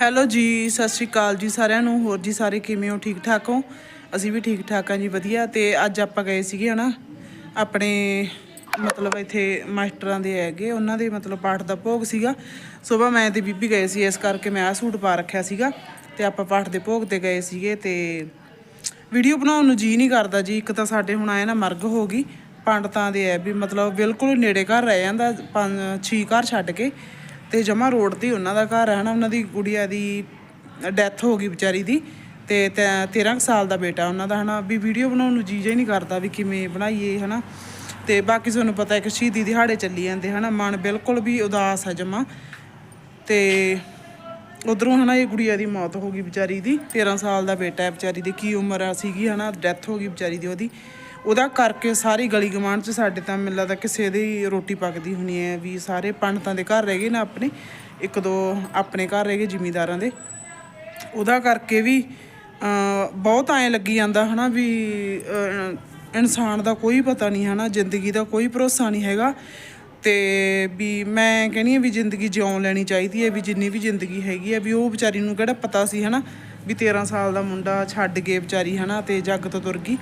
Hello ਜੀ, ਸਤਿ ਸ਼੍ਰੀ ਅਕਾਲ ਜੀ ਸਾਰਿਆਂ ਨੂੰ। ਹੋਰ ਜੀ ਸਾਰੇ ਕਿਵੇਂ ਹੋ? ਠੀਕ ਠਾਕ ਹੋ? ਅਸੀਂ ਵੀ ਠੀਕ ਠਾਕ ਆ ਜੀ, ਵਧੀਆ। ਤੇ ਅੱਜ ਆਪਾਂ ਗਏ ਸੀਗੇ ਹਨਾ, ਆਪਣੇ ਮਤਲਬ ਇੱਥੇ ਮਾਸਟਰਾਂ ਦੇ ਹੈਗੇ, ਉਹਨਾਂ ਦੇ ਮਤਲਬ ਪਾਠ ਦਾ ਭੋਗ ਸੀਗਾ। ਸਵੇਰ ਮੈਂ ਤੇ ਬੀਬੀ ਗਏ ਸੀ, ਇਸ ਕਰਕੇ ਮੈਂ ਆ ਸੂਟ ਪਾ ਰੱਖਿਆ ਸੀਗਾ। ਤੇ ਆਪਾਂ ਪਾਠ ਦੇ ਭੋਗ ਤੇ ਗਏ ਸੀਗੇ ਤੇ ਵੀਡੀਓ ਬਣਾਉਣ ਨੂੰ ਜੀ ਨਹੀਂ ਕਰਦਾ ਜੀ। ਇੱਕ ਤਾਂ ਸਾਡੇ ਹੁਣ ਆਏ ਨਾ ਮਰਗ ਹੋ ਗਈ, ਪੰਡਤਾਂ ਦੇ ਹੈ ਵੀ ਮਤਲਬ ਬਿਲਕੁਲ ਨੇੜੇ ਘਰ ਰਹਿ ਜਾਂਦਾ, ਪੰਜ ਛੇ ਘਰ ਛੱਡ ਕੇ। ਤੇ ਜਮਾ ਰੋਡ ਤੇ ਉਹਨਾਂ ਦਾ ਘਰ ਹੈ ਨਾ ਉਹਨਾਂ ਦੀ ਗੁੜੀਆ ਦੀ ਡੈਥ ਹੋ ਗਈ ਵਿਚਾਰੀ ਦੀ ਤੇ ਤੈ- 13 ਕੁ ਸਾਲ ਦਾ ਬੇਟਾ ਉਹਨਾਂ ਦਾ, ਹਨਾ? ਵੀ ਵੀਡੀਓ ਬਣਾਉਣ ਨੂੰ ਜੀ ਹੀ ਨਹੀਂ ਕਰਦਾ ਵੀ ਕਿਵੇਂ ਬਣਾਈਏ, ਹਨਾ? ਤੇ ਬਾਕੀ ਤੁਹਾਨੂੰ ਪਤਾ ਹੈ ਕਿ ਸ਼ਹੀਦੀ ਦਿਹਾੜੇ ਚੱਲੀ ਜਾਂਦੇ, ਹਨਾ? ਮਨ ਬਿਲਕੁਲ ਵੀ ਉਦਾਸ ਹੈ ਜਮਾ। ਤੇ ਉਧਰੋਂ, ਹਨਾ, ਇਹ ਗੁੜੀਆ ਦੀ ਮੌਤ ਹੋ ਗਈ ਵਿਚਾਰੀ ਦੀ 13 ਸਾਲ ਦਾ ਬੇਟਾ ਹੈ ਵਿਚਾਰੀ ਦੀ, ਕੀ ਉਮਰ ਆ ਸੀਗੀ, ਹਨਾ? ਡੈਥ ਹੋ ਗਈ ਵਿਚਾਰੀ ਦੀ ਉਹਦੀ। ਉਹਦਾ ਕਰਕੇ ਸਾਰੀ ਗਲੀ ਗਮਾਂਡ ਚ ਸਾਡੇ ਤਾਂ ਮੈਨੂੰ ਲੱਗਦਾ ਕਿਸੇ ਦੀ ਰੋਟੀ ਪੱਕਦੀ ਹੋਣੀ ਹੈ, ਵੀ ਸਾਰੇ ਪੰਡਤਾਂ ਦੇ ਘਰ ਰਹਿ ਗਏ ਨਾ ਆਪਣੇ, ਇੱਕ ਦੋ ਆਪਣੇ ਘਰ ਰਹਿ ਗਏ ਜ਼ਿਮੀਂਦਾਰਾਂ ਦੇ। ਉਹਦਾ ਕਰਕੇ ਵੀ ਬਹੁਤ ਐਂ ਲੱਗੀ ਜਾਂਦਾ ਹਨਾ ਵੀ ਇਨਸਾਨ ਦਾ ਕੋਈ ਪਤਾ ਨਹੀਂ ਹਨਾ, ਜ਼ਿੰਦਗੀ ਦਾ ਕੋਈ ਭਰੋਸਾ ਨਹੀਂ ਹੈਗਾ। ਤੇ ਵੀ ਮੈਂ ਕਹਿੰਦੀ ਆ ਵੀ ਜ਼ਿੰਦਗੀ ਜਿਉਂ ਲੈਣੀ ਚਾਹੀਦੀ ਹੈ, ਵੀ ਜਿੰਨੀ ਵੀ ਜ਼ਿੰਦਗੀ ਹੈਗੀ ਹੈ, ਵੀ ਉਹ ਵਿਚਾਰੀ ਨੂੰ ਕਿਹੜਾ ਪਤਾ ਸੀ ਹਨਾ, ਵੀ 13 ਸਾਲ ਦਾ ਮੁੰਡਾ ਛੱਡ ਗਏ ਵਿਚਾਰੀ ਹਨਾ, ਤੇ ਜੱਗ ਤੋਂ ਤੁਰ ਗਈ।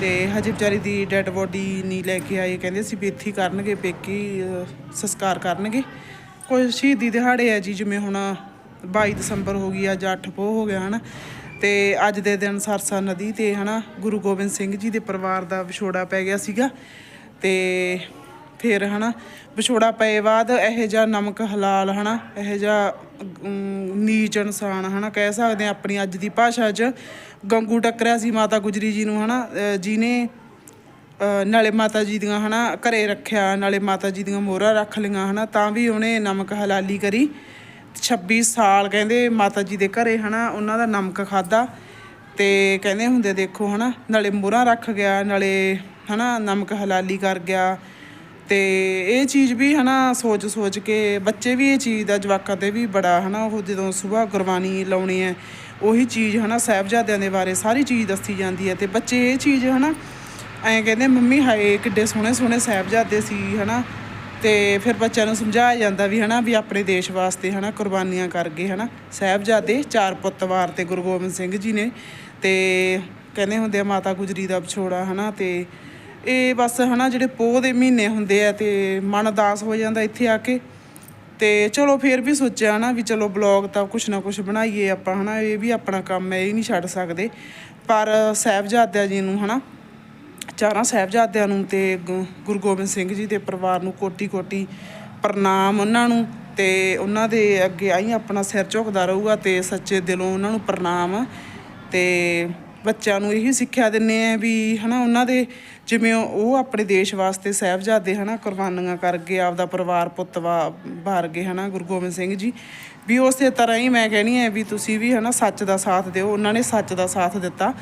ਤੇ ਹਜੇ ਵਿਚਾਰੀ ਦੀ ਡੈੱਡ ਬੋਡੀ ਨਹੀਂ ਲੈ ਕੇ ਆਏ। ਕਹਿੰਦੇ ਸੀ ਵੀ ਇੱਥੇ ਕਰਨਗੇ ਪੇਕੀ ਅਹ, ਸੰਸਕਾਰ ਕਰਨਗੇ। ਕੋਈ ਸ਼ਹੀਦੀ ਦਿਹਾੜੇ ਆ ਜੀ ਜਿਵੇਂ ਹੁਣ 22 ਦਸੰਬਰ ਹੋ ਗਈ ਅੱਜ 8 ਪੋਹ ਹੋ ਗਿਆ ਹਨਾ। ਤੇ ਅੱਜ ਦੇ ਦਿਨ ਸਰਸਾ ਨਦੀ ਤੇ ਹਨਾ ਗੁਰੂ ਗੋਬਿੰਦ ਸਿੰਘ ਜੀ ਦੇ ਪਰਿਵਾਰ ਦਾ ਵਿਛੋੜਾ ਪੈ ਗਿਆ ਸੀਗਾ। ਤੇ ਫਿਰ ਹਨਾ ਵਿਛੋੜਾ ਪਏ ਬਾਅਦ ਇਹ ਜਿਹਾ ਨਮਕ ਹਲਾਲ ਹਨਾ ਇਹ ਜਿਹਾ ਨੀਚ ਇਨਸਾਨ ਹਨਾ ਕਹਿ ਸਕਦੇ ਆ ਆਪਣੀ ਅੱਜ ਦੀ ਭਾਸ਼ਾ 'ਚ ਗੰਗੂ ਟੱਕਰਿਆ ਸੀ ਮਾਤਾ ਗੁਜਰੀ ਜੀ ਨੂੰ ਹਨਾ? ਅਹ, ਜਿਹਨੇ ਨਾਲੇ ਮਾਤਾ ਜੀ ਦੀਆਂ ਹਨਾ ਘਰੇ ਰੱਖਿਆ ਨਾਲੇ ਮਾਤਾ ਜੀ ਦੀਆਂ ਮੋਹਰਾਂ ਰੱਖ ਲਈਆਂ ਹਨਾ? ਤਾਂ ਵੀ ਉਹਨੇ ਨਮਕ ਹਲਾਲੀ ਕਰੀ। 26 ਸਾਲ ਕਹਿੰਦੇ ਮਾਤਾ ਜੀ ਦੇ ਘਰੇ ਹਨਾ ਉਹਨਾਂ ਦਾ ਨਮਕ ਖਾਦਾ ਤੇ ਕਹਿੰਦੇ ਹੁੰਦੇ ਦੇਖੋ ਹਨਾ ਨਾਲੇ ਮੋਹਰਾਂ ਰੱਖ ਗਿਆ ਨਾਲੇ ਹਨਾ ਨਮਕ ਹਲਾਲੀ ਕਰ ਗਿਆ। ਤੇ ਇਹ ਚੀਜ਼ ਵੀ ਹਨਾ ਸੋਚ ਸੋਚ ਕੇ ਬੱਚੇ ਵੀ ਇਹ ਚੀਜ਼ ਦਾ ਜਵਾਕਾਂ ਤੇ ਵੀ ਬੜਾ ਹਨਾ ਉਹ ਜਦੋਂ ਸਵੇਰ ਗੁਰਬਾਣੀ ਲਾਉਣੀ ਹੈ ਉਹੀ ਚੀਜ਼ ਹਨਾ, ਸਾਹਿਬਜ਼ਾਦਿਆਂ ਦੇ ਬਾਰੇ ਸਾਰੀ ਚੀਜ਼ ਦੱਸੀ ਜਾਂਦੀ ਹੈ ਤੇ ਬੱਚੇ ਇਹ ਚੀਜ਼ ਹਨਾ, ਐਂ ਕਹਿੰਦੇ ਮੰਮੀ ਹਾਏ ਕਿੱਡੇ ਸੋਹਣੇ ਸੋਹਣੇ ਸਾਹਿਬਜ਼ਾਦੇ ਸੀ ਹਨਾ, ਤੇ ਫਿਰ ਬੱਚਿਆਂ ਨੂੰ ਸਮਝਾਇਆ ਜਾਂਦਾ ਵੀ ਹਨਾ ਵੀ ਆਪਣੇ ਦੇਸ਼ ਵਾਸਤੇ ਹਨਾ ਕੁਰਬਾਨੀਆਂ ਕਰ ਗਏ ਹਨਾ। ਸਾਹਿਬਜ਼ਾਦੇ ਚਾਰ ਪੁੱਤ ਵਾਰ ਤੇ ਗੁਰੂ ਗੋਬਿੰਦ ਸਿੰਘ ਜੀ ਨੇ ਤੇ ਕਹਿੰਦੇ ਹੁੰਦੇ ਆ ਮਾਤਾ ਗੁਜਰੀ ਦਾ ਵਿਛੋੜਾ ਹਨਾ ਤੇ ਇਹ ਬਸ ਹਨਾ ਜਿਹੜੇ ਪੋਹ ਦੇ ਮਹੀਨੇ ਹੁੰਦੇ ਆ ਤੇ ਮਨ ਉਦਾਸ ਹੋ ਜਾਂਦਾ ਇੱਥੇ ਆ ਕੇ। ਤੇ ਚਲੋ ਫੇਰ ਵੀ ਸੋਚਿਆ ਨਾ ਵੀ ਚਲੋ ਬਲੌਗ ਤਾਂ ਕੁਛ ਨਾ ਕੁਛ ਬਣਾਈਏ ਆਪਾਂ, ਹਨਾ, ਇਹ ਵੀ ਆਪਣਾ ਕੰਮ ਹੈ, ਇਹ ਨਹੀਂ ਛੱਡ ਸਕਦੇ। ਪਰ ਸਾਹਿਬਜ਼ਾਦਿਆਂ ਜੀ ਨੂੰ, ਹਨਾ, ਚਾਰਾਂ ਸਾਹਿਬਜ਼ਾਦਿਆਂ ਨੂੰ ਤੇ ਗੁਰੂ ਗੋਬਿੰਦ ਸਿੰਘ ਜੀ ਦੇ ਪਰਿਵਾਰ ਨੂੰ ਕੋਟੀ ਕੋਟੀ ਪ੍ਰਣਾਮ ਉਹਨਾਂ ਨੂੰ ਤੇ ਉਹਨਾਂ ਦੇ ਅੱਗੇ ਆਈ ਆਪਣਾ ਸਿਰ ਝੁਕਦਾ ਰਹੂਗਾ ਤੇ ਸੱਚੇ ਦਿਲੋਂ ਉਹਨਾਂ ਨੂੰ ਪ੍ਰਣਾਮ ਤੇ ਬੱਚਿਆਂ ਨੂੰ ਇਹੀ ਸਿੱਖਿਆ ਦਿੰਨੇ ਆ ਵੀ ਹਨਾ ਉਹਨਾਂ ਦੇ ਜਿਵੇਂ ਉਹ ਆਪਣੇ ਦੇਸ਼ ਵਾਸਤੇ ਸਾਹਿਬਜ਼ਾਦੇ ਹਨਾ ਕੁਰਬਾਨੀਆਂ ਕਰ ਗਏ ਆਪਦਾ ਪਰਿਵਾਰ ਪੁੱਤ ਵਾ- ਵਾਰ ਗਏ ਹਨਾ ਗੁਰੂ ਗੋਬਿੰਦ ਸਿੰਘ ਜੀ, ਵੀ ਉਸੇ ਤਰ੍ਹਾਂ ਹੀ ਮੈਂ ਕਹਿਣੀ ਹੈ ਵੀ ਤੁਸੀਂ ਵੀ ਹਨਾ ਸੱਚ ਦਾ ਸਾਥ ਦਿਓ, ਉਹਨਾਂ ਨੇ ਸੱਚ ਦਾ ਸਾਥ ਦਿੱਤਾ।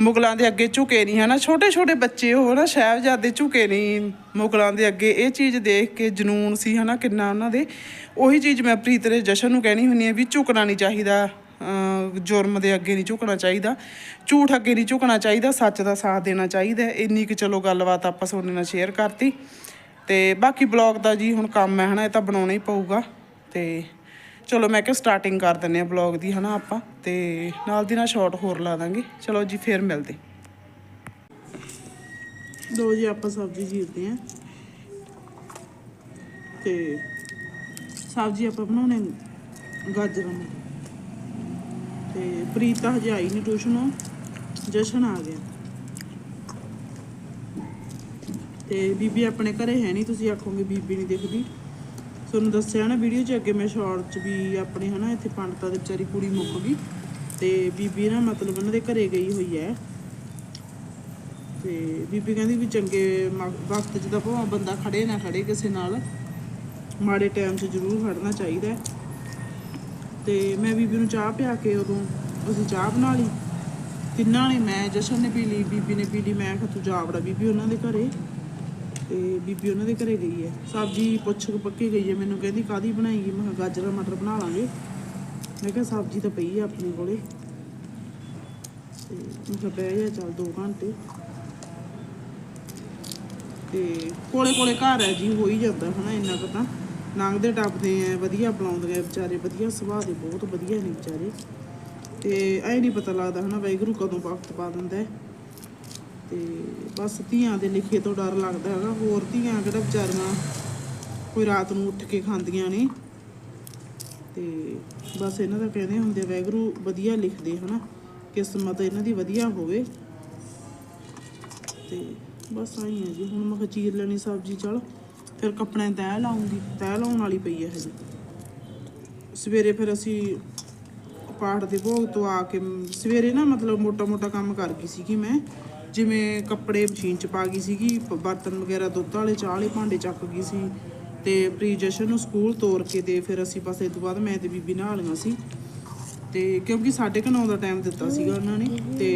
ਮੁਗਲਾਂ ਦੇ ਅੱਗੇ ਝੁਕੇ ਨਹੀਂ ਹਨਾ ਛੋਟੇ ਛੋਟੇ ਬੱਚੇ ਉਹ ਨਾ ਸਾਹਿਬਜ਼ਾਦੇ ਝੁਕੇ ਨਹੀਂ ਮੁਗਲਾਂ ਦੇ ਅੱਗੇ। ਇਹ ਚੀਜ਼ ਦੇਖ ਕੇ ਜਨੂਨ ਸੀ ਹਨਾ ਕਿੰਨਾ ਉਹਨਾਂ ਦੇ। ਉਹੀ ਚੀਜ਼ ਮੈਂ ਪ੍ਰੀਤ ਦੇ ਜਸ਼ਨ ਨੂੰ ਕਹਿਣੀ ਹੁੰਦੀ ਹੈ ਵੀ ਝੁਕਣਾ ਨਹੀਂ ਚਾਹੀਦਾ। ਜੁਰਮ ਦੇ ਅੱਗੇ ਨਹੀਂ ਝੁਕਣਾ ਚਾਹੀਦਾ, ਝੂਠ ਅੱਗੇ ਨਹੀਂ ਝੁਕਣਾ ਚਾਹੀਦਾ, ਸੱਚ ਦਾ ਸਾਥ ਦੇਣਾ ਚਾਹੀਦਾ ਇੰਨੀ ਕੁ ਚਲੋ ਗੱਲਬਾਤ ਆਪਾਂ ਤੁਹਾਡੇ ਨਾਲ ਸ਼ੇਅਰ ਕਰਤੀ। ਤੇ ਬਾਕੀ ਬਲੌਗ ਦਾ ਜੀ ਹੁਣ ਕੰਮ ਹੈ ਹਨਾ, ਇਹ ਤਾਂ ਬਣਾਉਣਾ ਹੀ ਪਊਗਾ। ਤੇ ਚਲੋ ਮੈਂ ਕਿਹਾ ਸਟਾਰਟਿੰਗ ਕਰ ਦਿੰਨੇ ਆ ਬਲੌਗ ਦੀ ਹਨਾ ਆਪਾਂ, ਤੇ ਨਾਲ ਦੀ ਨਾਲ ਸ਼ਾਰਟ ਹੋਰ ਲਾ ਦਾਂਗੇ। ਚਲੋ ਜੀ, ਫੇਰ ਮਿਲਦੇ। ਦੋ ਜੀ, ਆਪਾਂ ਸਬਜ਼ੀ ਚੀਰਦੇ ਆ ਤੇ ਸਬਜ਼ੀ ਆਪਾਂ ਬਣਾਉਣੇ ਗਾਜਰਾਂ ਦੀ। ਤੇ ਪ੍ਰੀਤ ਤਾਂ ਹਜੇ ਆਈ ਨਹੀਂ ਟਿਊਸ਼ਨੋਂ ਜਸ਼ਨ ਆ ਗਿਆ। ਤੇ ਬੀਬੀ ਆਪਣੇ ਘਰੇ ਹੈ ਨਹੀਂ ਤੁਸੀਂ ਆਖੋਗੇ ਬੀਬੀ ਨਹੀਂ ਦਿਖਦੀ। ਤੁਹਾਨੂੰ ਦੱਸਿਆ ਨਾ ਵੀਡੀਓ 'ਚ ਅੱਗੇ ਮੈਂ ਸ਼ਾਰਟ 'ਚ ਵੀ ਆਪਣੇ ਹਨਾ, ਇੱਥੇ ਪੰਡਤਾਂ ਦੇ ਵਿਚਾਰੀ ਕੁੜੀ ਮੁੱਕ ਗਈ। ਤੇ ਬੀਬੀ ਨਾ ਮਤਲਬ ਉਹਨਾਂ ਦੇ ਘਰੇ ਗਈ ਹੋਈ ਹੈ। ਤੇ ਬੀਬੀ ਕਹਿੰਦੀ ਵੀ ਚੰਗੇ ਵਕਤ 'ਚ ਤਾਂ ਭਾਵੇਂ ਬੰਦਾ ਖੜੇ ਨਾ ਖੜੇ ਕਿਸੇ ਨਾਲ। ਮਾੜੇ ਟਾਈਮ 'ਚ ਜ਼ਰੂਰ ਖੜਨਾ ਚਾਹੀਦਾ ਤੇ ਮੈਂ ਬੀਬੀ ਨੂੰ ਚਾਹ ਪਿਆ ਕੇ ਉਦੋਂ ਅਸੀਂ ਚਾਹ ਬਣਾ ਲਈ। ਤਿੰਨਾਂ ਨੇ ਮੈਂ, ਜਸ਼ਨ ਨੇ ਪੀ ਲਈ, ਬੀਬੀ ਨੇ ਪੀ ਲਈ, ਮੈਂ ਕਿਹਾ ਤੂੰ ਜਾ ਵੜਾ ਬੀਬੀ ਉਹਨਾਂ ਦੇ ਘਰੇ। ਤੇ ਬੀਬੀ ਉਹਨਾਂ ਦੇ ਘਰੇ ਗਈ ਹੈ। ਸਬਜ਼ੀ ਪੁੱਛ ਕੇ ਪੱਕੀ ਗਈ ਹੈ, ਮੈਨੂੰ ਕਹਿੰਦੀ ਕਾਦੀ ਬਣਾਏਗੀ ਮੈਂ ਕਿਹਾ ਗਾਜਰਾਂ, ਮਟਰ ਬਣਾ ਲਾਂਗੇ। ਮੈਂ ਕਿਹਾ ਸਬਜ਼ੀ ਤਾਂ ਪਈ ਹੈ ਆਪਣੇ ਕੋਲੇ। ਤੇ ਮੈਂ ਕਿਹਾ ਬਹਿ ਜਾ ਚੱਲ 2 ਘੰਟੇ। ਤੇ ਕੋਲੇ ਕੋਲੇ ਘਰ ਹੈ ਜੀ, ਹੋ ਹੀ ਜਾਂਦਾ ਹਨਾ ਇੰਨਾ ਕੁ ਤਾਂ। ਲੰਘਦੇ ਟੱਪਦੇ ਆ ਵਧੀਆ ਬੁਲਾਉਂਦੇ ਆ ਵਿਚਾਰੇ ਵਧੀਆ ਸੁਭਾਅ ਦੇ ਬਹੁਤ ਵਧੀਆ ਨੇ ਵਿਚਾਰੇ। ਤੇ ਐ ਨਹੀਂ ਪਤਾ ਲੱਗਦਾ ਹਨਾ ਵਾਹਿਗੁਰੂ ਕਦੋਂ ਵਕਤ ਪਾ ਦਿੰਦਾ ਹੈ। ਤੇ ਬਸ ਧੀਆਂ ਦੇ ਲਿਖੇ ਤੋਂ ਡਰ ਲੱਗਦਾ ਹੈਗਾ ਹੋਰ ਧੀਆਂ ਕਿਹੜਾ ਵਿਚਾਰੀਆਂ ਕੋਈ ਰਾਤ ਨੂੰ ਉੱਠ ਕੇ ਖਾਂਦੀਆਂ ਨੇ। ਤੇ ਬਸ ਇਹਨਾਂ ਦਾ ਕਹਿੰਦੇ ਹੁੰਦੇ ਆ, ਵਾਹਿਗੁਰੂ ਵਧੀਆ ਲਿਖਦੇ ਹਨਾ ਕਿਸਮਤ ਇਹਨਾਂ ਦੀ ਵਧੀਆ ਹੋਵੇ। ਤੇ ਬਸ ਆਈ ਹੈ ਜੀ ਹੁਣ ਮੈਂ ਖਚੀਰ ਲੈਣੀ ਸਬਜ਼ੀ ਚਲ। ਫਿਰ ਕੱਪੜਿਆਂ ਤੈਅ ਲਾਉਂਗੀ ਤੈਅ ਲਾਉਣ ਵਾਲੀ ਪਈ ਹੈ ਹਜੇ। ਸਵੇਰੇ ਫਿਰ ਅਸੀਂ ਪਾਠ ਦੇ ਭੋਗ ਤੋਂ ਆ ਕੇ ਸਵੇਰੇ ਨਾ ਮਤਲਬ ਮੋਟਾ ਮੋਟਾ ਕੰਮ ਕਰ ਗਈ ਸੀਗੀ ਮੈਂ। ਜਿਵੇਂ ਕੱਪੜੇ ਮਸ਼ੀਨ ਚ ਪਾ ਗਈ ਸੀਗੀ ਬਰਤਨ ਵਗੈਰਾ ਦੁੱਧ ਵਾਲੇ, ਚਾਹ ਵਾਲੇ ਭਾਂਡੇ ਚੱਕ ਗਈ ਸੀ। ਤੇ ਪ੍ਰੀ ਜਸ਼ਨ ਨੂੰ ਸਕੂਲ ਤੋਰ ਕੇ ਤੇ ਫਿਰ ਅਸੀਂ ਬਸ ਇਹ ਤੋਂ ਬਾਅਦ ਮੈਂ ਤੇ ਬੀਬੀ ਨਹਾ ਲਈਆਂ ਸੀ। ਤੇ ਕਿਉਂਕਿ 9:30 ਦਾ ਟਾਈਮ ਦਿੱਤਾ ਸੀਗਾ ਉਹਨਾਂ ਨੇ ਤੇ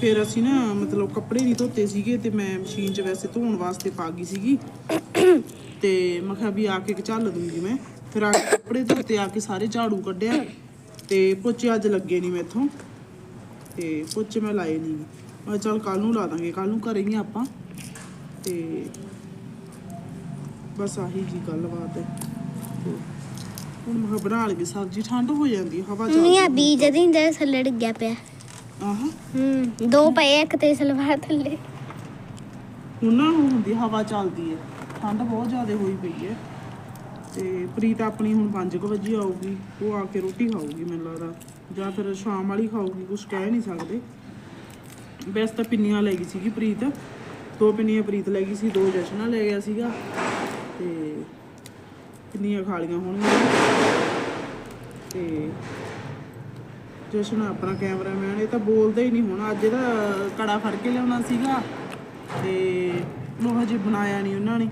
ਫਿਰ ਅਸੀਂ ਨਾ ਮਤਲਬ ਕੱਪੜੇ ਨਹੀਂ ਧੋਤੇ ਸੀਗੇ ਤੇ ਮੈਂ ਮਸ਼ੀਨ 'ਚ ਵੈਸੇ ਧੋਣ ਵਾਸਤੇ ਪਾ ਗਈ ਸੀਗੀ। ਤੇ ਮੈਂ ਕਿਹਾ ਵੀ ਆ ਕੇ ਝੱਲ ਦੂੰਗੀ ਮੈਂ। ਫਿਰ ਆ ਕੇ ਕੱਪੜੇ ਧੋਤੇ ਆ ਕੇ ਸਾਰੇ ਝਾੜੂ ਕੱਢਿਆ ਤੇ ਪੋਚੇ ਅੱਜ ਲੱਗੇ ਨਹੀਂ ਮੈਥੋਂ। ਤੇ ਪੋਚੇ ਮੈਂ ਲਾਏ ਨਹੀਂ ਮੈਂ ਚੱਲ ਕੱਲ ਨੂੰ ਲਾ ਦਾਂਗੇ ਕੱਲ ਨੂੰ ਘਰੇ ਹੀ ਆਪਾਂ। ਤੇ ਬਸ ਆਹੀ ਜੀ ਗੱਲਬਾਤ ਹੈ। ਹੁਣ ਮੈਂ ਬਣਾ ਲਈਏ ਸਬਜ਼ੀ ਠੰਡ ਹੋ ਜਾਂਦੀ ਹਵਾ ਨਹੀਂ ਆ ਚੱਲਦੀ ਬੀਜ ਦੀ ਦੇ ਥੱਲੇ ਡਿੱਗਿਆ ਪਿਆ। ਹੂੰ, ਦੋ ਪਏ ਇੱਕ ਤੇ ਸਲਵਾਰ ਥੱਲੇ। ਹੁਣ ਨਾ ਉਹ ਹੁੰਦੀ, ਹਵਾ ਚੱਲਦੀ ਹੈ ਠੰਡ ਬਹੁਤ ਜ਼ਿਆਦਾ ਹੋਈ ਪਈ ਹੈ ਤੇ ਪ੍ਰੀਤ ਆਪਣੀ ਹੁਣ 5 ਵਜੇ ਆਊਗੀ, ਉਹ ਆ ਕੇ ਰੋਟੀ ਖਾਊਗੀ ਮੈਨੂੰ ਲੱਗਦਾ। ਜਾਂ ਫਿਰ ਸ਼ਾਮ ਵਾਲੀ ਖਾਊਗੀ ਕੁਝ ਕਹਿ ਨਹੀਂ ਸਕਦੇ। ਵੈਸੇ ਤਾਂ ਪਿੰਨੀਆਂ ਲੈ ਗਈ ਸੀਗੀ ਪ੍ਰੀਤ। ਦੋ ਪਿੰਨੀਆਂ ਪ੍ਰੀਤ ਲੈ ਗਈ ਸੀ, ਦੋ ਜਸ਼ਨਾ ਲੈ ਗਿਆ ਸੀਗਾ। ਤੇ ਪਿੰਨੀਆਂ ਖਾ ਲੀਆਂ ਹੋਣਗੀਆਂ। ਤੇ ਜਸ਼ਨ ਆਪਣਾ ਕੈਮਰਾਮੈਨ, ਇਹ ਤਾਂ ਬੋਲਦਾ ਹੀ ਨਹੀਂ ਹੁਣ। ਅੱਜ ਇਹਦਾ ਕੜਾ ਫੜ ਕੇ ਲਿਆਉਣਾ ਸੀਗਾ ਤੇ ਉਹ ਹਜੇ ਬਣਾਇਆ ਨਹੀਂ ਉਹਨਾਂ ਨੇ।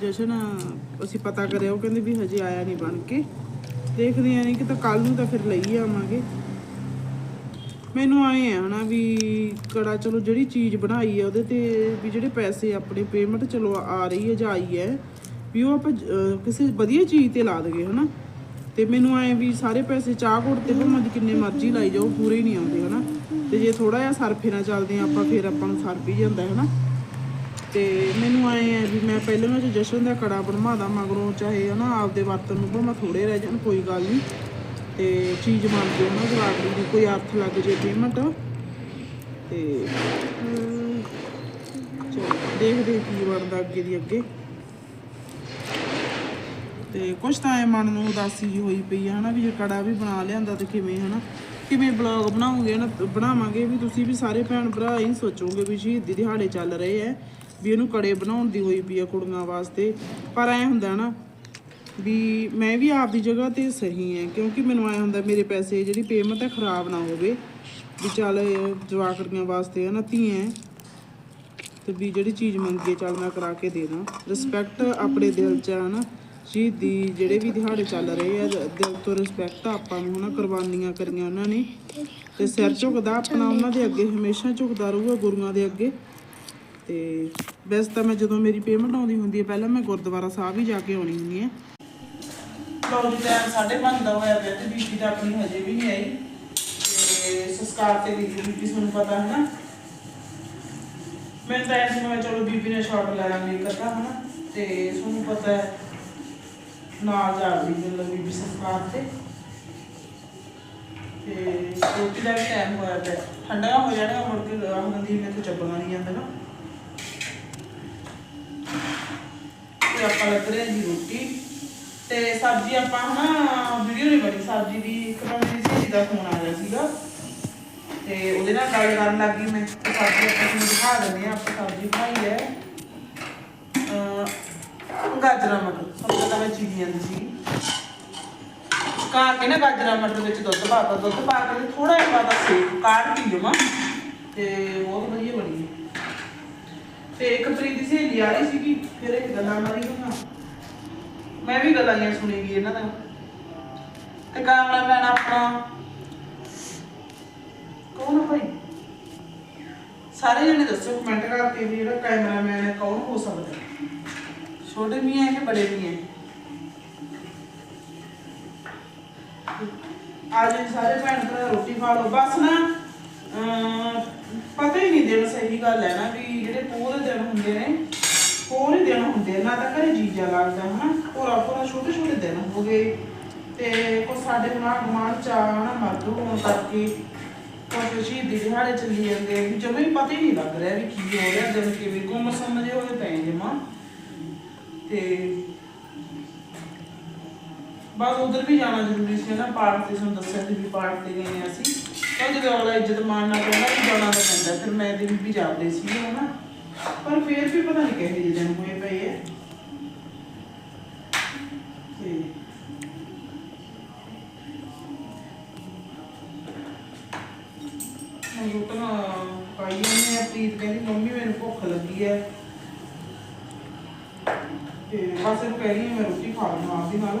ਜਸ਼ਨ ਅਸੀਂ ਪਤਾ ਕਰਿਆ, ਉਹ ਕਹਿੰਦੇ ਵੀ ਹਜੇ ਆਇਆ ਨਹੀਂ ਬਣ ਕੇ। ਦੇਖਦੇ ਆ ਨਹੀਂ ਕਿ ਤਾਂ ਕੱਲ ਨੂੰ ਤਾਂ ਫਿਰ ਲਈ ਆਵਾਂਗੇ। ਮੈਨੂੰ ਆਏ ਆ ਹਨਾ ਵੀ ਕੜਾ ਚਲੋ ਜਿਹੜੀ ਚੀਜ਼ ਬਣਾਈ ਹੈ ਉਹਦੇ ਤੇ ਵੀ ਜਿਹੜੇ ਪੈਸੇ ਆਪਣੇ ਪੇਮੈਂਟ ਚਲੋ ਆ ਰਹੀ ਹੈ ਜਾਂ ਆਈ ਹੈ, ਵੀ ਉਹ ਆਪਾਂ ਕਿਸੇ ਵਧੀਆ ਚੀਜ਼ ਤੇ ਲਾ ਦਗੇ ਹਨਾ। ਤੇ ਮੈਨੂੰ ਆਏ ਵੀ ਸਾਰੇ ਪੈਸੇ ਚਾਹ ਕੋਟ ਤੇ ਭਾਵੇਂ ਕਿੰਨੇ ਮਰਜ਼ੀ ਲਾਈ ਜਾਓ, ਪੂਰੇ ਹੀ ਨਹੀਂ ਆਉਂਦੇ, ਹਨਾ? ਤੇ ਜੇ ਥੋੜਾ ਜਿਹਾ ਸਰਫੇ ਨਾਲ ਚੱਲਦੇ ਆ ਆਪਾਂ, ਫਿਰ ਆਪਾਂ ਨੂੰ ਸਰਫ ਹੀ ਜਾਂਦਾ, ਹਨਾ? ਤੇ ਮੈਨੂੰ ਆਏ ਆ ਵੀ ਮੈਂ ਪਹਿਲਾਂ ਵਿੱਚ ਜਸ਼ਨ ਦਾ ਕੜਾ ਬਣਵਾਦਾ ਮਗਰੋਂ ਚਾਹੇ, ਹਨਾ, ਆਪਦੇ ਵਰਤਨ ਨੂੰ ਭਾਵੇਂ ਥੋੜੇ ਰਹਿ ਜਾਣ, ਕੋਈ ਗੱਲ ਨਹੀਂ। ਤੇ ਚੀਜ਼ ਮੰਨ ਕੇ ਉਹਨਾਂ ਜਵਾਬ ਦੀ ਕੋਈ ਅਰਥ ਲੱਗ ਜੇ ਪੇਮੈਂਟ। ਤੇ ਚਲੋ, ਦੇਖਦੇ ਕੀ ਬਣਦਾ ਅੱਗੇ ਦੀ ਅੱਗੇ। ਤੇ ਕੁਛ ਤਾਂ ਐ ਮਨ ਨੂੰ ਉਦਾਸੀ ਜਿਹੀ ਹੋਈ ਪਈ ਹੈ ਹਨਾ, ਵੀ ਜੇ ਕੜਾ ਵੀ ਬਣਾ ਲਿਆਂਦਾ ਤੇ ਕਿਵੇਂ, ਹਨਾ, ਕਿਵੇਂ ਬਲੌਗ ਬਣਾਉਂਗੇ ਨਾ ਬਣਾਵਾਂਗੇ, ਵੀ ਤੁਸੀਂ ਵੀ ਸਾਰੇ ਭੈਣ ਭਰਾ ਇਹ ਸੋਚੋਗੇ ਵੀ ਸ਼ਹੀਦੀ ਦਿਹਾੜੇ ਚੱਲ ਰਹੇ ਐ, ਵੀ ਇਹਨੂੰ ਕੜੇ ਬਣਾਉਣ ਦੀ ਹੋਈ ਪਈ ਆ ਕੁੜੀਆਂ ਵਾਸਤੇ। ਪਰ ਐ ਹੁੰਦਾ ਨਾ ਵੀ ਮੈਂ ਵੀ ਆਪ ਦੀ ਜਗ੍ਹਾ ਤੇ ਸਹੀ ਐ, ਕਿਉਂਕਿ ਮੈਨੂੰ ਐ ਹੁੰਦਾ ਮੇਰੇ ਪੈਸੇ ਜਿਹੜੀ ਪੇਮੈਂਟ ਹੈ ਖਰਾਬ ਨਾ ਹੋਵੇ, ਵੀ ਚੱਲ ਜਵਾਕੜੀਆਂ ਵਾਸਤੇ, ਹਨਾ, ਧੀਆਂ ਤੇ ਵੀ ਜਿਹੜੀ ਚੀਜ਼ ਮੰਗੇ ਚੱਲ ਮੈਂ ਕਰਾ ਕੇ ਦੇ ਦਾਂ ਰਿਸਪੈਕਟ ਆਪਣੇ ਦਿਲ 'ਚ ਹੈ ਨਾ ਸ਼ਹੀਦੀ ਜਿਹੜੇ ਵੀ ਦਿਹਾੜੇ ਚੱਲ ਰਹੇ ਆ ਦਿਲ ਤੋਂ ਰਿਸਪੈਕਟ ਆਪਾਂ ਨੂੰ ਹਨਾ ਕੁਰਬਾਨੀਆਂ ਕਰੀਆਂ ਉਹਨਾਂ ਨੇ। ਤੇ ਸਿਰ ਝੁਕਦਾ ਆਪਣਾ, ਉਹਨਾਂ ਦੇ ਅੱਗੇ ਹਮੇਸ਼ਾ ਝੁਕਦਾ ਰਹੂਗਾ ਗੁਰੂਆਂ ਦੇ ਅੱਗੇ। ਤੇ ਵੈਸੇ ਤਾਂ ਮੈਂ ਜਦੋਂ ਮੇਰੀ ਪੇਮੈਂਟ ਆਉਂਦੀ ਹੁੰਦੀ ਹੈ, ਪਹਿਲਾਂ ਮੈਂ ਗੁਰਦੁਆਰਾ ਸਾਹਿਬ ਹੀ ਜਾ ਕੇ ਆਉਣੀ ਹੁੰਦੀ ਹੈ। ਲਓ ਜੀ ਟਾਈਮ 5:30 ਦਾ ਹੋਇਆ ਪਿਆ ਤੇ ਬੀਬੀ ਤਾਂ ਆਪਣੀ ਹਜੇ ਵੀ ਨਹੀਂ ਆਈ। ਤੇ ਸੰਸਕਾਰ ਤੇ ਗਈ ਬੀਬੀ ਤੁਹਾਨੂੰ ਪਤਾ ਹੈ ਨਾ? ਮੈਂ ਤਾਂ ਐਸੀ ਮੈਂ ਚਲੋ ਬੀਬੀ ਨੇ ਸ਼ਾਟ ਲੈ ਲਾਂਗੇ ਕਰਦਾ ਹਨਾ? ਤੇ ਤੁਹਾਨੂੰ ਪਤਾ ਹੈ ਨਾਲ ਜਾ ਰਹੀ ਜਦੋਂ ਬੀਬੀ ਸੰਸਕਾਰ ਤੇ ਤੇ। ਰੋਟੀ ਦਾ ਵੀ ਟਾਈਮ ਹੋਇਆ ਪਿਆ। ਠੰਡਾ ਹੋ ਜਾਣਾ, ਮੁੜ ਕੇ ਨੰਦੀ ਨੇ ਤੋਂ ਚੱਪਣਾ ਨਹੀਂ ਜਾਂਦਾ ਨਾ। ਤੇ ਆਪਾਂ ਲੱਗ ਰਹੇ ਜੀ ਰੋਟੀ। ਤੇ ਸਬਜ਼ੀ ਆਪਾਂ ਨਾ ਵੀਡੀਓ ਨਹੀਂ ਬਣੀ। ਸਬਜ਼ੀ ਦੀ ਇੱਕ ਤਾਂ ਮੇਰੀ ਸਹੇਲੀ ਦਾ ਫੋਨ ਆ ਗਿਆ ਸੀਗਾ। ਤੇ ਉਹਦੇ ਨਾਲ ਗੱਲ ਕਰਨ ਲੱਗੀ ਮੈਂ। ਸਬਜ਼ੀ ਆਪਾਂ ਤੁਹਾਨੂੰ ਦਿਖਾ ਦਿੰਦੇ ਆ ਆਪਾਂ ਸਬਜ਼ੀ ਬਣਾਈ ਹੈ। ਗਾਜਰਾਂ ਮਟਰ। ਸਭ ਤੋਂ ਪਹਿਲਾਂ ਚੀਨੀ ਜਾਂਦੀ ਸੀ ਕਾ ਕੇ ਨਾ ਗਾਜਰਾਂ ਮਟਰ ਵਿੱਚ ਦੁੱਧ ਪਾਤਾ। ਦੁੱਧ ਪਾ ਕੇ ਥੋੜਾ ਜਿਹਾ ਪਾਤਾ ਸੇਕ। ਕਾੜ ਪੀ ਲਵਾਂ ਤੇ ਬਹੁਤ ਵਧੀਆ ਬਣੀ ਤੇ ਇੱਕ ਪ੍ਰੀਤ ਦੀ ਸਹੇਲੀ ਆ ਰਹੀ ਸੀਗੀ। ਫਿਰ ਇਹ ਗੱਲਾਂ ਮਾਰੀ ਗਈਆਂ ਮੈਂ ਵੀ ਗੱਲਾਂ ਹੀ ਸੁਣੀ ਗਈ ਇਹਨਾਂ ਦਾ ਤੇ ਕੈਮਰਾਮੈਨ ਆਪਣਾ। ਕੌਣ ਭਾਈ? ਸਾਰੇ ਜਣੇ ਦੱਸੋ ਕਮੈਂਟ ਕਰਕੇ ਵੀ ਜਿਹੜਾ ਕੈਮਰਾਮੈਨ ਕੌਣ ਹੋ ਸਕਦਾ ਹੈ ਛੋਟੇ ਵੀ ਹੈ ਕਿ ਬੜੇ ਵੀ ਹੈ ਸਾਰੇ ਭੈਣ ਭਰਾ, ਰੋਟੀ ਖਾ ਲਓ। ਬਸ ਨਾ ਪਤਾ ਹੀ ਨਹੀਂ ਦਿਨ ਸਹੀ ਗੱਲ ਹੈ ਨਾ ਵੀ ਜਿਹੜੇ ਪੂਰੇ ਦਿਨ ਹੁੰਦੇ ਨੇ ਹੋਰ ਦਿਨ ਹੁੰਦੇ ਨਾ ਤਾਂ ਘਰੇ ਜੀਜਾ ਲੱਗਦਾ, ਹਨਾ? ਪੂਰਾ ਪੂਰਾ ਛੋਟੇ ਛੋਟੇ ਦਿਨ ਹੋ ਗਏ। ਤੇ ਕੋ ਸਾਡੇ ਨਾਲ ਗਮਾਨ ਚਾ ਮਰਦੂ ਹੋਣ ਕਰਕੇ ਕੁਝ ਸ਼ਹੀਦੀ ਦਿਹਾੜੇ ਚੱਲੀ ਜਾਂਦੇ ਆ। ਪਤਾ ਹੀ ਨਹੀਂ ਲੱਗ ਰਿਹਾ ਵੀ ਕੀ ਹੋ ਰਿਹਾ, ਦਿਨ ਕਿਵੇਂ, ਗੁੰਮ ਸਮਝੇ ਹੋਏ ਪਏ ਜਮਾ ਤੇ ਬਸ ਉਧਰ ਵੀ ਜਾਣਾ ਜ਼ਰੂਰੀ ਸੀ ਨਾ ਪਾਠ ਤੇ ਤੁਹਾਨੂੰ ਦੱਸਿਆ ਸੀ ਵੀ ਪਾਠ ਤੇ ਗਏ ਹਾਂ ਅਸੀਂ। ਤਾਂ ਜਦੋਂ ਅਗਲਾ ਇੱਜ਼ਤ ਮਾਣ ਨਾਲ ਵੀ ਜਾਣਾ ਤਾਂ ਪੈਂਦਾ, ਫਿਰ ਮੈਂ ਤੇ ਵੀ ਜਾਂਦੇ ਸੀ ਹਨਾ? ਪਰ ਫੇਰ ਵੀ ਪਤਾ ਨਹੀਂ ਕਿਹੋ ਜਿਹੇ ਦਿਨ ਹੋਏ ਪਏ ਆ। ਤੇ ਹੁਣ ਰੋਟੀਆਂ ਪਾਈ ਜਾਂਦੇ ਪ੍ਰੀਤ ਕਹਿੰਦੀ, ਮੰਮੀ, ਮੈਨੂੰ ਭੁੱਖ ਲੱਗੀ ਹੈ ਤੇ ਬਸ ਇਹ ਮੈਂ ਰੋਟੀ ਖਾ ਲਵਾਂ ਆਪਦੀ ਨਾਲ।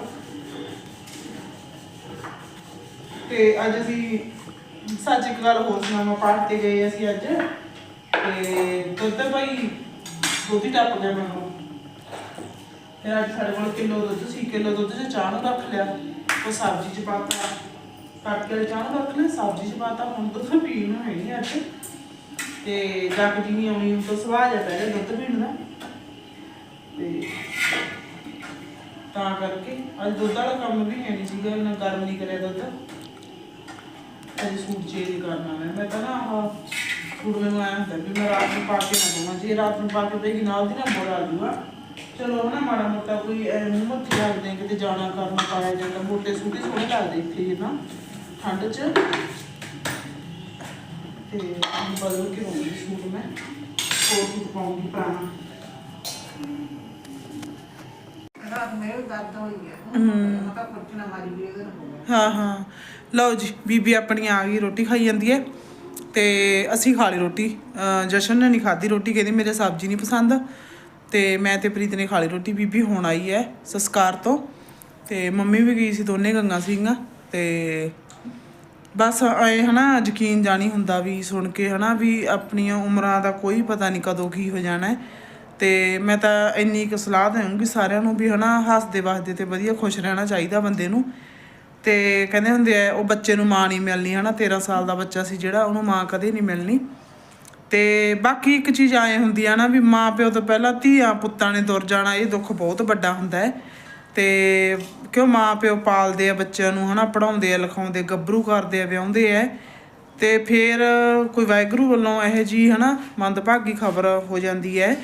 ਤੇ ਅੱਜ ਅਸੀਂ ਸੱਚ ਇੱਕ ਗੱਲ ਹੋਰ ਸੁਣਾਵਾਂ ਪਾਠ ਤੇ ਗਏ ਅਸੀਂ ਅੱਜ। ਤੇ ਦੁੱਧ ਭਾਈ ਦੁੱਧ ਟੱਪ ਗਿਆ ਮੈਨੂੰ। ਫਿਰ ਅੱਜ ਸਾਡੇ ਕੋਲ ਕਿਲੋ ਦੁੱਧ ਸੀ, ਕਿਲੋ ਦੁੱਧ ਚ ਚਾਹ ਨੂੰ ਰੱਖ ਲਿਆ। ਉਹ ਸਬਜ਼ੀ ਚ ਪਾਤਾ ਕੱਟ ਕੇ ਚਾਹ ਨੂੰ ਰੱਖ ਲਿਆ, ਸਬਜ਼ੀ ਚ ਪਾਤਾ ਹੁਣ ਦੁੱਧ ਪੀਣ ਨੂੰ ਹੈ ਨਹੀਂ ਅੱਜ। ਤੇ ਜੱਗ ਜੀ ਨਹੀਂ ਆਉਣੀ, ਉਹ ਤੋਂ ਸਵਾਹ ਜਾ ਪੈ ਦੁੱਧ ਪੀਣ ਦਾ। ਤੇ ਤਾਂ ਕਰਕੇ ਅੱਜ ਦੁੱਧ ਵਾਲਾ ਕੰਮ ਵੀ ਹੈ ਨਹੀਂ ਸੀਗਾ, ਨਾ ਗਰਮ ਨਹੀਂ ਕਰਿਆ ਦੁੱਧ। ਅੱਜ ਸੂਟ ਚੇਂਜ ਕਰਨਾ ਮੈਂ ਮੈਂ ਤਾਂ ਨਾ ਆਹ ਸੂਟ ਮੈਨੂੰ ਆਇਆ ਹੁੰਦਾ ਵੀ ਮੈਂ ਰਾਤ ਨੂੰ ਪਾ ਕੇ ਨਾ ਦਵਾਂ। ਜੇ ਰਾਤ ਨੂੰ ਪਾ ਕੇ ਪਏਗੀ ਨਾਲ ਦੀ ਨਾ ਬੋੜਾ ਆ ਜੂਗਾ, ਚਲੋ ਨਾ ਮਾੜਾ ਮੋਟਾ ਕੋਈ ਐ ਮੂੰਹ ਲੱਗਦੇ ਕਿਤੇ ਜਾਣਾ ਕਰਨਾ ਪਾਇਆ ਜਾਂਦਾ ਮੋਟੇ ਸੂਟ ਹੀ ਸੋਹਣੇ ਲੱਗਦੇ ਇੱਥੇ ਨਾ ਠੰਡ 'ਚ। ਤੇ ਬਦਲ ਕੇ ਹੋਊਗੀ ਸੂਟ ਮੈਂ। ਹੋਰ ਸੂਟ ਪਾਉਂਗੀ ਪੁਰਾਣਾ ਮੇਰੇ ਦਰਦ ਹੋਈ ਹੈ। ਮੈਂ ਤਾਂ ਕੁੱਟ ਨਾ ਮਾਰੀ ਵੀ ਇਹਦੇ ਨਾਲ ਹੋ ਗਿਆ। ਹਾਂ ਹਾਂ। ਲਓ ਜੀ ਬੀਬੀ ਆਪਣੀ ਆ ਗਈ ਰੋਟੀ ਖਾਈ ਜਾਂਦੀ ਹੈ। ਤੇ ਅਸੀਂ ਖਾ ਲਈ ਰੋਟੀ। ਅਹ ਜਸ਼ਨ ਨੇ ਨਹੀਂ ਖਾਧੀ ਰੋਟੀ ਕਹਿੰਦੀ ਮੇਰੇ ਸਬਜ਼ੀ ਨਹੀਂ ਪਸੰਦ। ਤੇ ਮੈਂ ਤੇ ਪ੍ਰੀਤ ਨੇ ਖਾ ਲਈ ਰੋਟੀ। ਬੀਬੀ ਹੁਣ ਆਈ ਹੈ ਸੰਸਕਾਰ ਤੋਂ। ਤੇ ਮੰਮੀ ਵੀ ਗਈ ਸੀ ਦੋਨੇ ਗੰਗਾ ਸਿੰਘਾਂ। ਤੇ ਬਸ ਐ ਹਨਾ ਯਕੀਨ ਜਾਣੀ ਹੁੰਦਾ ਵੀ ਸੁਣ ਕੇ ਹਨਾ ਵੀ ਆਪਣੀਆਂ ਉਮਰਾਂ ਦਾ ਕੋਈ ਪਤਾ ਨਹੀਂ ਕਦੋਂ ਕੀ ਹੋ ਜਾਣਾ ਹੈ। ਤੇ ਮੈਂ ਤਾਂ ਇੰਨੀ ਕੁ ਸਲਾਹ ਦੇਵਾਂਗੀ ਸਾਰਿਆਂ ਨੂੰ ਵੀ ਹਨਾ ਹੱਸਦੇ ਵਸਦੇ ਤੇ ਵਧੀਆ ਖੁਸ਼ ਰਹਿਣਾ ਚਾਹੀਦਾ ਬੰਦੇ ਨੂੰ। ਤੇ ਕਹਿੰਦੇ ਹੁੰਦੇ ਆ, ਉਹ ਬੱਚੇ ਨੂੰ ਮਾਂ ਨਹੀਂ ਮਿਲਣੀ ਹਨਾ 13 ਸਾਲ ਦਾ ਬੱਚਾ ਸੀ ਜਿਹੜਾ, ਉਹਨੂੰ ਮਾਂ ਕਦੇ ਨਹੀਂ ਮਿਲਣੀ। ਤੇ ਬਾਕੀ ਇੱਕ ਚੀਜ਼ ਆਏ ਹੁੰਦੀ ਆ ਨਾ ਵੀ ਮਾਂ ਪਿਓ ਤੋਂ ਪਹਿਲਾਂ ਧੀਆਂ ਪੁੱਤਾਂ ਨੇ ਤੁਰ ਜਾਣਾ, ਇਹ ਦੁੱਖ ਬਹੁਤ ਵੱਡਾ ਹੁੰਦਾ ਹੈ। ਤੇ ਕਿਉਂ ਮਾਂ ਪਿਓ ਪਾਲਦੇ ਆ ਬੱਚਿਆਂ ਨੂੰ ਹਨਾ ਪੜਾਉਂਦੇ ਆ, ਲਿਖਾਉਂਦੇ ਗੱਭਰੂ ਕਰਦੇ ਆ, ਵਿਆਹੁੰਦੇ ਆ। ਤੇ ਫਿਰ ਕੋਈ ਵਾਹਿਗੁਰੂ ਵੱਲੋਂ ਇਹੋ ਜੀ ਹਨਾ, ਮੰਦਭਾਗੀ ਖਬਰ ਹੋ ਜਾਂਦੀ ਹੈ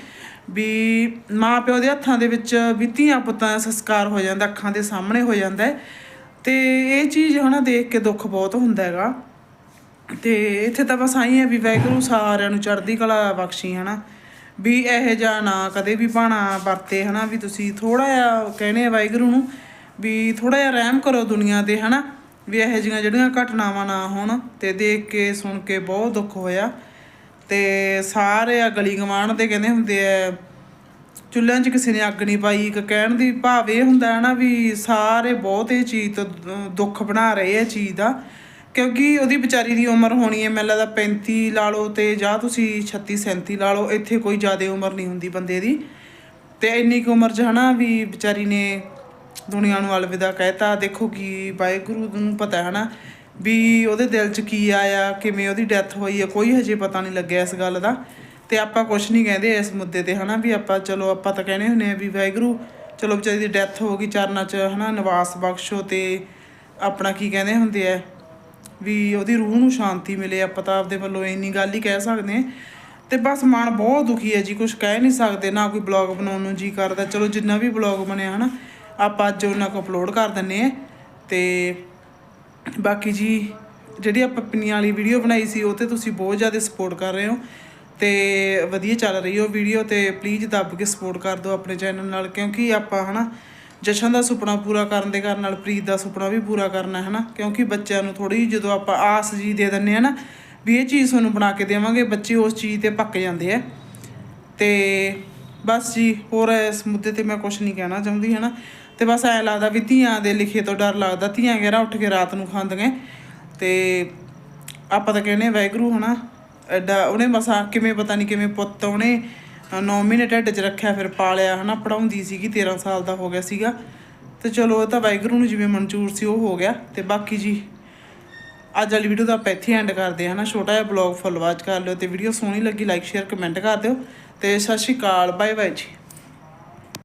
ਵੀ ਮਾਂ ਪਿਓ ਦੇ ਹੱਥਾਂ ਦੇ ਵਿੱਚ ਵੀ ਧੀਆਂ ਪੁੱਤਾਂ ਦਾ ਸੰਸਕਾਰ ਹੋ ਜਾਂਦਾ, ਅੱਖਾਂ ਦੇ ਸਾਹਮਣੇ ਹੋ ਜਾਂਦਾ ਹੈ। ਤੇ ਇਹ ਚੀਜ਼, ਹਨਾ, ਦੇਖ ਕੇ ਦੁੱਖ ਬਹੁਤ ਹੁੰਦਾ ਹੈਗਾ। ਤੇ ਇੱਥੇ ਤਾਂ ਬਸ ਆਈ ਹੈ ਵੀ ਵਾਹਿਗੁਰੂ ਸਾਰਿਆਂ ਨੂੰ ਚੜ੍ਹਦੀ ਕਲਾ ਬਖਸ਼ੀ, ਹਨਾ। ਵੀ ਇਹ ਜਾਂ ਨਾ ਕਦੇ ਵੀ ਭਾਣਾ ਵਰਤੇ, ਹਨਾ, ਵੀ ਤੁਸੀਂ ਥੋੜਾ ਜਿਹਾ ਕਹਿੰਦੇ ਆ ਵਾਹਿਗੁਰੂ ਨੂੰ ਵੀ ਥੋੜਾ ਜਿਹਾ ਰਹਿਮ ਕਰੋ ਦੁਨੀਆ ਤੇ, ਹਨਾ। ਵੀ ਇਹੋ ਜਿਹੀਆਂ ਜਿਹੜੀਆਂ ਘਟਨਾਵਾਂ ਨਾ ਹੋਣ ਤੇ ਦੇਖ ਕੇ, ਸੁਣ ਕੇ ਬਹੁਤ ਦੁੱਖ ਹੋਇਆ। ਤੇ ਸਾਰੇ ਆ ਗਲੀ ਗਵਾਂਢ ਦੇ ਕਹਿੰਦੇ ਹੁੰਦੇ ਆ, ਚੁੱਲ੍ਹਿਆਂ 'ਚ ਕਿਸੇ ਨੇ ਅੱਗ ਨਹੀਂ ਪਾਈ। ਇੱਕ ਕਹਿਣ ਦੀ ਭਾਵ ਇਹ ਹੁੰਦਾ ਹੈ ਨਾ ਵੀ ਸਾਰੇ ਬਹੁਤ ਇਹ ਚੀਜ਼ ਤੋਂ ਦੁੱਖ ਬਣਾ ਰਹੇ ਆ ਚੀਜ਼ ਦਾ। ਕਿਉਂਕਿ ਉਹਦੀ ਵਿਚਾਰੀ ਦੀ ਉਮਰ ਹੋਣੀ ਹੈ, ਮੈਨੂੰ ਲੱਗਦਾ 35 ਲਾ ਲਓ ਤੇ ਜਾਂ ਤੁਸੀਂ 36 37 ਲਾ ਲਓ, ਇੱਥੇ ਕੋਈ ਜ਼ਿਆਦਾ ਉਮਰ ਨਹੀਂ ਹੁੰਦੀ ਬੰਦੇ ਦੀ। ਤੇ ਇੰਨੀ ਕੁ ਉਮਰ 'ਚ ਹਨਾ ਵੀ ਵਿਚਾਰੀ ਨੇ ਦੁਨੀਆ ਨੂੰ ਅਲਵਿਦਾ ਕਹਿਤਾ। ਦੇਖੋ ਕੀ ਵਾਹਿਗੁਰੂ ਨੂੰ ਪਤਾ ਹੈ ਨਾ ਵੀ ਉਹਦੇ ਦਿਲ 'ਚ ਕੀ ਆਇਆ, ਕਿਵੇਂ ਉਹਦੀ ਡੈਥ ਹੋਈ ਹੈ, ਕੋਈ ਹਜੇ ਪਤਾ ਨਹੀਂ ਲੱਗਿਆ ਇਸ ਗੱਲ ਦਾ। ਤੇ ਆਪਾਂ ਕੁਝ ਨਹੀਂ ਕਹਿੰਦੇ ਇਸ ਮੁੱਦੇ ਤੇ, ਹਨਾ, ਵੀ ਆਪਾਂ, ਚਲੋ, ਆਪਾਂ ਤਾਂ ਕਹਿੰਦੇ ਹੁੰਨੇ ਆ ਵੀ ਵਾਹਿਗੁਰੂ, ਚਲੋ, ਵਿਚਾਰੀ ਦੀ ਡੈਥ ਹੋ ਗਈ, ਚਰਨਾਂ 'ਚ, ਹਨਾ, ਨਿਵਾਸ ਬਖਸ਼ੋ ਤੇ ਆਪਣਾ ਕੀ ਕਹਿੰਦੇ ਹੁੰਦੇ ਆ, ਵੀ ਉਹਦੀ ਰੂਹ ਨੂੰ ਸ਼ਾਂਤੀ ਮਿਲੇ। ਆਪਾਂ ਤਾਂ ਆਪਦੇ ਵੱਲੋਂ ਇੰਨੀ ਗੱਲ ਹੀ ਕਹਿ ਸਕਦੇ ਹਾਂ। ਤੇ ਬਸ ਮਨ ਬਹੁਤ ਦੁਖੀ ਹੈ ਜੀ ਕੁਝ ਕਹਿ ਨਹੀਂ ਸਕਦੇ, ਨਾ ਕੋਈ ਬਲੌਗ ਬਣਾਉਣ ਨੂੰ ਜੀ ਕਰਦਾ। ਚਲੋ, ਜਿੰਨਾ ਵੀ ਬਲੌਗ ਬਣਿਆ, ਹਨਾ ਆਪਾਂ ਅੱਜ ਉਹਨਾਂ ਕੋ ਅਪਲੋਡ ਕਰ ਦਿੰਨੇ ਆ ਤੇ ਬਾਕੀ ਜੀ, ਜਿਹੜੀ ਆਪਾਂ ਪਿੰਨੀਆਂ ਵਾਲੀ ਵੀਡੀਓ ਬਣਾਈ ਸੀ, ਉਹ ਤੇ ਤੁਸੀਂ ਬਹੁਤ ਜ਼ਿਆਦਾ ਸਪੋਰਟ ਕਰ ਰਹੇ ਹੋ। ਤੇ ਵਧੀਆ ਚੱਲ ਰਹੀ ਉਹ ਵੀਡੀਓ ਤੇ ਪਲੀਜ਼ ਦੱਬ ਕੇ ਸਪੋਰਟ ਕਰ ਦਿਓ ਆਪਣੇ ਚੈਨਲ ਨਾਲ, ਕਿਉਂਕਿ ਆਪਾਂ ਹਨਾ ਜਸ਼ਨ ਦਾ ਸੁਪਨਾ ਪੂਰਾ ਕਰਨ ਦੇ ਕਾਰਨ ਨਾਲ, ਪ੍ਰੀਤ ਦਾ ਸੁਪਨਾ ਵੀ ਪੂਰਾ ਕਰਨਾ ਹੈ ਨਾ ਕਿਉਂਕਿ ਬੱਚਿਆਂ ਨੂੰ ਥੋੜੀ ਜਦੋਂ ਆਪਾਂ ਆਸ ਜੀ ਦੇ ਦਿੰਨੇ ਆ ਨਾ, ਵੀ ਇਹ ਚੀਜ਼ ਤੁਹਾਨੂੰ ਬਣਾ ਕੇ ਦੇਵਾਂਗੇ, ਬੱਚੇ ਉਸ ਚੀਜ਼ ਤੇ ਪੱਕ ਜਾਂਦੇ ਆ। ਤੇ ਬਸ ਜੀ, ਹੋਰ ਇਸ ਮੁੱਦੇ ਤੇ ਮੈਂ ਕੁਝ ਨਹੀਂ ਕਹਿਣਾ ਚਾਹੁੰਦੀ ਹੈ ਨਾ ਤੇ ਬਸ ਐ ਲੱਗਦਾ ਵੀ ਧੀਆਂ ਦੇ ਲਿਖੇ ਤੋਂ ਡਰ ਲੱਗਦਾ, ਧੀਆਂ ਘੇਰਾ ਉੱਠ ਕੇ ਰਾਤ ਨੂੰ ਖਾਂਦੀਆਂ। ਤੇ ਆਪਾਂ ਤਾਂ ਕਹਿੰਦੇ ਆ ਵਾਹਿਗੁਰੂ ਹਨਾ, ਐਡਾ ਉਹਨੇ ਮਸਾ ਕਿਵੇਂ ਪਤਾ ਨਹੀਂ ਕਿਵੇਂ ਪੁੱਤ ਉਹਨੇ 9 ਮਹੀਨੇ ਢਿੱਡ 'ਚ ਰੱਖਿਆ, ਫਿਰ ਪਾਲਿਆ ਹਨਾ ਪੜਾਉਂਦੀ ਸੀਗੀ 13 ਸਾਲ ਦਾ ਹੋ ਗਿਆ ਸੀਗਾ। ਤੇ ਚਲੋ ਇਹ ਤਾਂ ਵਾਹਿਗੁਰੂ ਨੂੰ ਜਿਵੇਂ ਮਨਜ਼ੂਰ ਸੀ ਉਹ ਹੋ ਗਿਆ। ਤੇ ਬਾਕੀ ਜੀ, ਅੱਜ ਵਾਲੀ ਵੀਡੀਓ ਦਾ ਆਪਾਂ ਇੱਥੇ ਐਂਡ ਕਰਦੇ ਹਾਂ ਨਾ ਛੋਟਾ ਜਿਹਾ ਬਲੌਗ ਫੁੱਲ ਵਾਚ ਕਰ ਲਿਓ ਤੇ ਵੀਡੀਓ ਸੋਹਣੀ ਲੱਗੀ ਲਾਈਕ ਸ਼ੇਅਰ ਕਮੈਂਟ ਕਰ ਦਿਓ। ਤੇ ਸਤਿ ਸ਼੍ਰੀ ਅਕਾਲ ਬਾਏ ਬਾਏ ਜੀ।